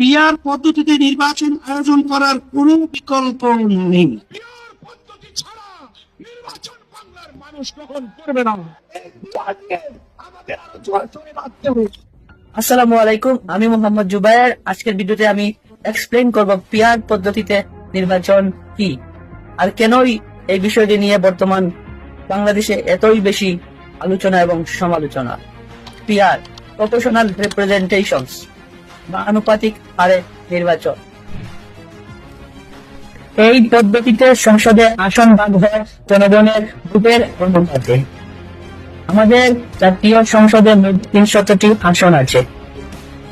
Peer পদ্ধতিতে নির্বাচন আয়োজন করার কোনো বিকল্প নেই। আসসালামু আলাইকুম আমি মোহাম্মদ জুবায়ের। আজকের ভিডিওতে আমি এক্সপ্লেইন করব পিয়ার পদ্ধতিতে নির্বাচন কি। আর কেনই এই বিষয়টি নিয়ে বর্তমান বাংলাদেশে এতই বেশি আলোচনা এবং সমালোচনা। পিয়ার প্রফেশনাল রিপ্রেজেন্টেশনস আনুপাতিক হারে নির্বাচন। এই পদ্ধতিতে সংসদে আসন ভাগ হয় জনগণের ভোটের অনুপাতে আমাদের জাতীয় সংসদে তিনশতটি আসন আছে।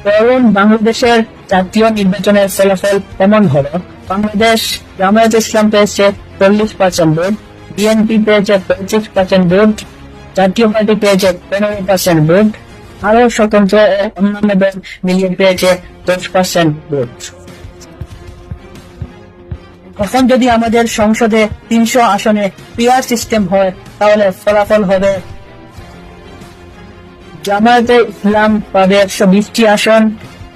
তরুণ বাংলাদেশের জাতীয় নির্বাচনের ফলাফল এমন হলো, বাংলাদেশ জামায়াত ইসলাম পেয়েছে চল্লিশ পার্সেন্ট ভোট, বিএনপি পেয়েছে পঁচিশ পার্সেন্ট ভোট, জাতীয় পার্টি পেয়েছে পনেরো পার্সেন্ট ভোট আরও স্বতন্ত্র অন্যান্য দল মিলিয়ে পেয়েছে দশ পার্সেন্ট ভোট। এখন যদি আমাদের সংসদে তিনশো আসনে পিয়ার সিস্টেম হয়, তাহলে ফলাফল হবে জামায়াতে ইসলাম পাবে একশো বিশটি আসন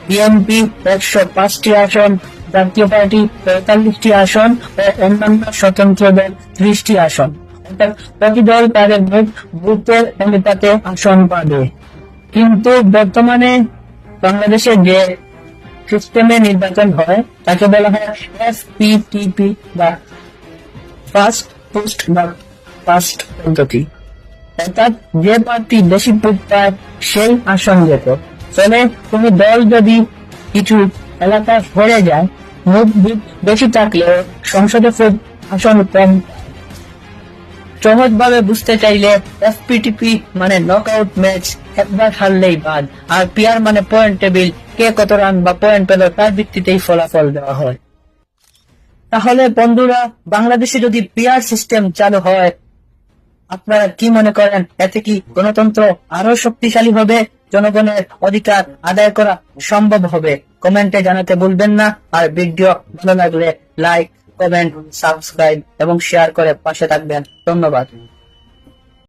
বিএনপি একশো পাঁচটি আসন, জাতীয় পার্টি পঁয়তাল্লিশটি আসন ও অন্যান্য স্বতন্ত্র দল ত্রিশটি আসন। প্রতি দল তাদের ভোট, বুথের অনুপাতে আসন পাবে। কিন্তু বর্তমানে বাংলাদেশে যে সিস্টেমে নির্বাচন হয়, তাকে বলা হয় এফপিটিপি বা ফার্স্ট পোস্ট বা ফার্স্ট পদ্ধতি। অর্থাৎ যে প্রার্থী বেশি ভোট পায়, সেই আসন যেত ফলে কোনো দল যদি কিছু এলাকা সরে যায় ভোট বেশি থাকলেও সংসদে আসন কম সহজ ভাবে বুঝতে চাইলে এফপিটিপি মানে নক আউট ম্যাচ একবার হারলেই বাদ। আর পিয়ার মানে পয়েন্ট টেবিল কে কত রান বা পয়েন্ট পেল তার ভিত্তিতেই ফলাফল দেওয়া হয়। তাহলে বন্ধুরা, বাংলাদেশে যদি পিয়ার সিস্টেম চালু হয়, আপনারা কি মনে করেন? এতে কি গণতন্ত্র আরও শক্তিশালী হবে? জনগণের অধিকার আদায় করা সম্ভব হবে? কমেন্টে জানাতে ভুলবেন না। আর ভিডিও ভালো লাগলে লাইক কমেন্ট সাবস্ক্রাইব এবং শেয়ার করে পাশে থাকবেন। ধন্যবাদ।